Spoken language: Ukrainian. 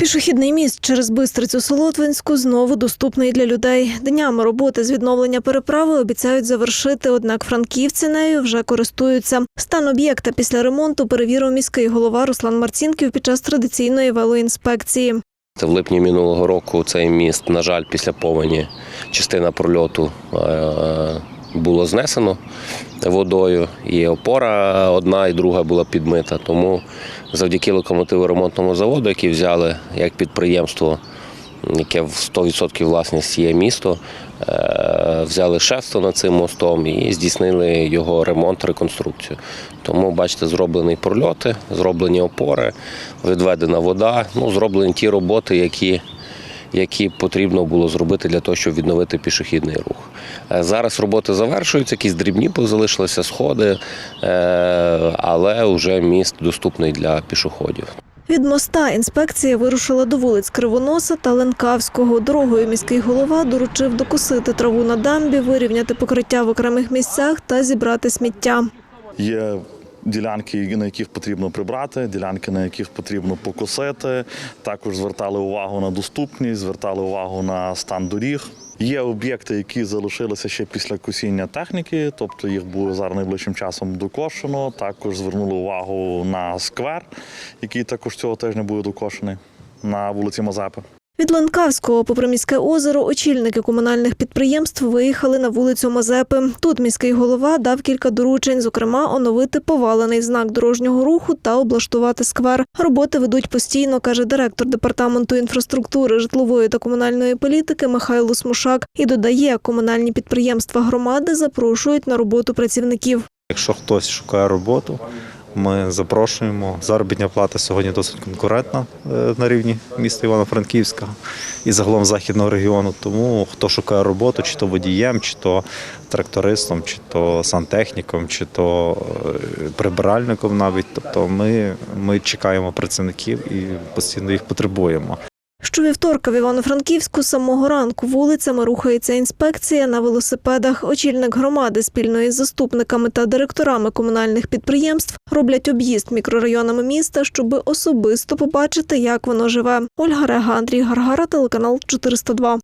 Пішохідний міст через Бистрицю Солотвинську знову доступний для людей. Днями роботи з відновлення переправи обіцяють завершити, однак франківці нею вже користуються. Стан об'єкта після ремонту перевірив міський голова Руслан Марцінків під час традиційної велоінспекції. В липні минулого року цей міст, на жаль, після повені частина прольоту е, було знесено водою. І опора одна і друга була підмита. Тому завдяки локомотиво-ремонтному заводу, який взяли як підприємство, яке в 100% власність є місто, е, взяли шефство над цим мостом і здійснили його ремонт, реконструкцію. Тому, бачите, зроблені прольоти, зроблені опори, відведена вода, ну, зроблені ті роботи, які які потрібно було зробити для того, щоб відновити пішохідний рух. Е, Зараз роботи завершуються, якісь дрібні залишилися сходи, е, але вже міст доступний для пішоходів. Від моста інспекція вирушила до вулиць Кривоноса та Ленкавського. Дорогою міський голова доручив докосити траву на дамбі, вирівняти покриття в окремих місцях та зібрати сміття. Є ділянки, на яких потрібно прибрати, ділянки, на яких потрібно покосити. Також звертали увагу на доступність, звертали увагу на стан доріг. Є об'єкти, які залишилися ще після косіння техніки, тобто їх буде зараз найближчим часом докошено. Також звернули увагу на сквер, який також цього тижня буде докошений на вулиці Мазепи. Від Ленкавського попри міське озеро очільники комунальних підприємств виїхали на вулицю Мазепи. Тут міський голова дав кілька доручень, зокрема, оновити повалений знак дорожнього руху та облаштувати сквер. Роботи ведуть постійно, каже директор департаменту інфраструктури, житлової та комунальної політики Михайло Смушак. І додає, комунальні підприємства громади запрошують на роботу працівників. Якщо хтось шукає роботу, ми запрошуємо. Заробітня плата сьогодні досить конкурентна е, на рівні міста Івано-Франківська і загалом західного регіону. Тому хто шукає роботу, чи то водієм, чи то трактористом, чи то сантехніком, чи то е, прибиральником навіть. Тобто ми, ми чекаємо працівників і постійно їх потребуємо. Щовівторка в Івано-Франківську з самого ранку вулицями рухається інспекція на велосипедах. Очільник громади спільно із заступниками та директорами комунальних підприємств роблять об'їзд мікрорайонами міста, щоб особисто побачити, як воно живе. Ольга Рега, Андрій Гаргара, телеканал 402.